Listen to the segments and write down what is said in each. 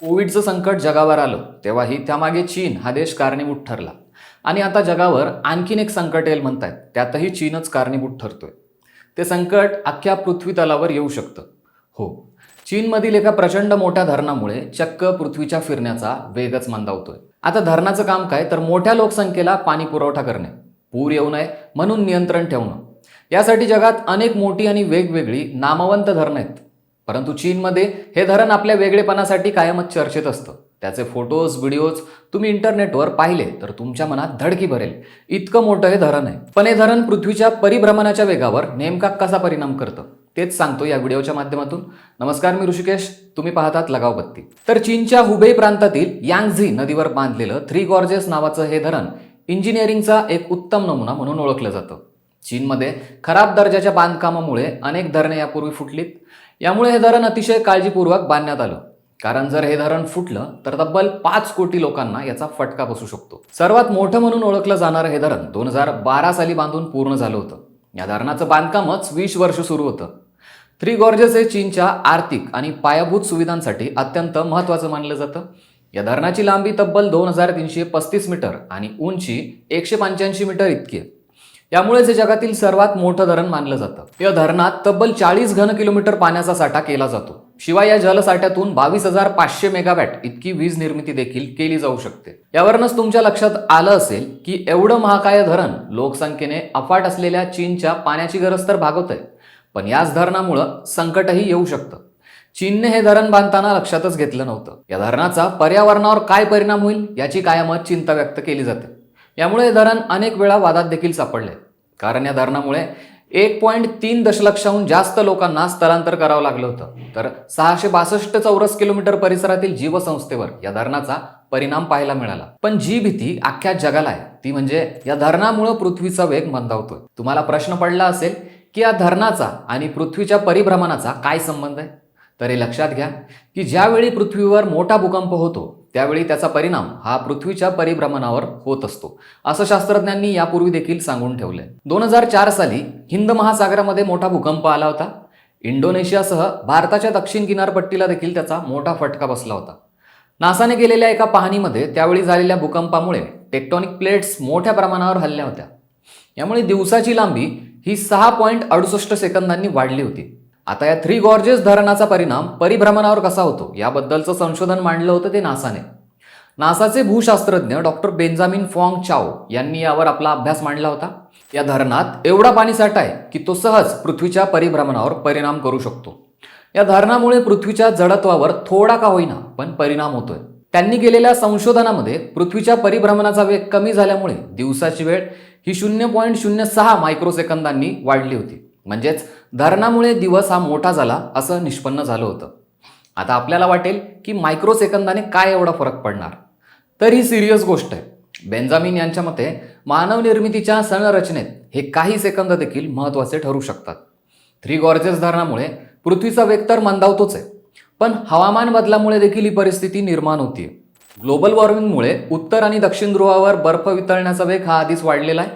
कोविडचं संकट जगावर आलं तेव्हाही त्यामागे चीन हा देश कारणीभूत ठरला. आणि आता जगावर आणखीन एक संकट येईल म्हणतायत त्यातही चीनच कारणीभूत ठरतोय. ते संकट अख्ख्या पृथ्वी तलावर येऊ शकतं. हो चीनमधील एका प्रचंड मोठ्या धरणामुळे चक्क पृथ्वीच्या फिरण्याचा वेगच मंदावतोय. आता धरणाचं काम काय? तर मोठ्या लोकसंख्येला पाणी पुरवठा करणे. पूर येऊ नये म्हणून नियंत्रण ठेवणं. यासाठी जगात अनेक मोठी आणि वेगवेगळी नामवंत धरणं आहेत. परंतु चीनमध्ये हे धरण आपल्या वेगळेपणासाठी कायमच चर्चेत असतं. त्याचे फोटोज व्हिडिओज तुम्ही इंटरनेटवर पाहिले तर तुमच्या मनात धडकी भरेल. इतकं मोठं हे धरण आहे. पण हे धरण पृथ्वीच्या परिभ्रमणाच्या वेगावर नेमका कसा परिणाम करतं? तेच सांगतो या व्हिडिओच्या माध्यमातून. नमस्कार मी ऋषिकेश. तुम्ही पाहतात लगावबत्ती तर चीनच्या हुबेई प्रांतातील यांगझी नदीवर बांधलेलं थ्री गॉर्जेस नावाचं हे धरण इंजिनिअरिंगचा एक उत्तम नमुना म्हणून ओळखलं जातं. चीनमध्ये खराब दर्जाच्या बांधकामामुळे अनेक धरणे यापूर्वी फुटलीत. यामुळे हे धरण अतिशय काळजीपूर्वक बांधण्यात आलं. कारण जर हे धरण फुटलं तर तब्बल पाच कोटी लोकांना याचा फटका बसू शकतो. सर्वात मोठं म्हणून ओळखलं जाणारं हे धरण दोन हजार बारा साली बांधून पूर्ण झालं होतं. या धरणाचं बांधकामच वीस वर्ष सुरू होतं. थ्री गॉर्जेस हे चीनच्या आर्थिक आणि पायाभूत सुविधांसाठी अत्यंत महत्त्वाचं मानलं जातं. या धरणाची लांबी तब्बल दोन हजार तीनशे पस्तीस मीटर आणि उंची एकशे पंच्याऐंशी मीटर इतकी आहे. यामुळेच हे जगातील सर्वात मोठं धरण मानलं जातं. या धरणात तब्बल चाळीस घन किलोमीटर पाण्याचा साठा केला जातो. शिवाय या जलसाठ्यातून बावीस हजार पाचशे मेगावॅट इतकी वीज निर्मिती देखील केली जाऊ शकते. यावरूनच तुमच्या लक्षात आलं असेल की एवढं महाकाय धरण लोकसंख्येने अफाट असलेल्या चीनच्या पाण्याची गरज तर भागवत आहे. पण याच धरणामुळं संकटही येऊ शकतं. चीनने हे धरण बांधताना लक्षातच घेतलं नव्हतं. या धरणाचा पर्यावरणावर काय परिणाम होईल याची कायमच चिंता व्यक्त केली जाते. यामुळे हे धरण अनेक वेळा वादात देखील सापडले. कारण या धरणामुळे एक पॉईंट तीन दशलक्षाहून जास्त लोकांना स्थलांतर करावं लागलं होतं. तर सहाशे बासष्ट चौरस किलोमीटर परिसरातील जीवसंस्थेवर या धरणाचा परिणाम पाहायला मिळाला. पण जी भीती अख्ख्या जगाला आहे ती म्हणजे या धरणामुळे पृथ्वीचा वेग मंदावतोय. तुम्हाला प्रश्न पडला असेल की या धरणाचा आणि पृथ्वीच्या परिभ्रमणाचा काय संबंध आहे? तर हे लक्षात घ्या की ज्यावेळी पृथ्वीवर मोठा भूकंप होतो त्यावेळी त्याचा परिणाम हा पृथ्वीच्या परिभ्रमणावर होत असतो. असं शास्त्रज्ञांनी यापूर्वी देखील सांगून ठेवलंय. दोन हजार चार साली हिंद महासागरामध्ये मोठा भूकंप आला होता. इंडोनेशियासह भारताच्या दक्षिण किनारपट्टीला देखील त्याचा मोठा फटका बसला होता. नासाने केलेल्या एका पाहणीमध्ये त्यावेळी झालेल्या भूकंपामुळे टेक्टॉनिक प्लेट्स मोठ्या प्रमाणावर हल्ल्या होत्या. यामुळे दिवसाची लांबी ही सहा पॉईंट अडुसष्ट सेकंदांनी वाढली होती. आता या थ्री गॉर्जेस धरणाचा परिणाम परिभ्रमणावर कसा होतो? याबद्दलचं संशोधन मांडलं होतं ते नासाने. नासाचे भूशास्त्रज्ञ डॉक्टर बेंजामिन फॉंग चाओ यांनी यावर आपला अभ्यास मांडला होता. या धरणात एवढा पाणीसाठा आहे की तो सहज पृथ्वीच्या परिभ्रमणावर परिणाम करू शकतो. या धरणामुळे पृथ्वीच्या जडत्वावर थोडा का होईना पण परिणाम होतोय. त्यांनी केलेल्या संशोधनामध्ये पृथ्वीच्या परिभ्रमणाचा वेग कमी झाल्यामुळे दिवसाची वेळ ही शून्य पॉईंट शून्य सहा मायक्रोसेकंदांनी वाढली होती. म्हणजेच धरणामुळे दिवस हा मोठा झाला असं निष्पन्न झालं होतं. आता आपल्याला वाटेल की मायक्रोसेकंदाने काय एवढा फरक पडणार? तर ही सिरियस गोष्ट आहे. बेंजामिन यांच्या मते मानव निर्मितीच्या संरचनेत हे काही सेकंद देखील महत्त्वाचे ठरू शकतात. थ्री गॉर्जेस धरणामुळे पृथ्वीचा वेग तर मंदावतोच आहे. पण हवामान बदलामुळे देखील ही परिस्थिती निर्माण होतीये. ग्लोबल वॉर्मिंगमुळे उत्तर आणि दक्षिण ध्रुवावर बर्फ वितळण्याचा वेग हा आधीच वाढलेला आहे.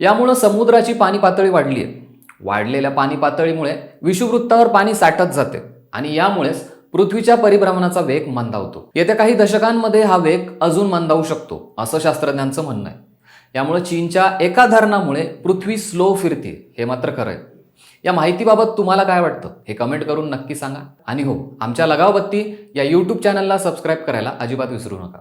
यामुळं समुद्राची पाणी पातळी वाढली आहे वाढलेल्या पाणी पातळीमुळे विषुववृत्तावर पाणी साठत जाते आणि यामुळेच पृथ्वीच्या परिभ्रमणाचा वेग मंदावतो. येत्या काही दशकांमध्ये हा वेग अजून मंदावू शकतो असं शास्त्रज्ञांचं म्हणणं आहे. यामुळे चीनच्या एका धरणामुळे पृथ्वी स्लो फिरते हे मात्र खरं आहे. या माहितीबाबत तुम्हाला काय वाटतं हे कमेंट करून नक्की सांगा. आणि हो आमच्या लगावबत्ती या यूट्यूब चॅनलला सबस्क्राईब करायला अजिबात विसरू नका.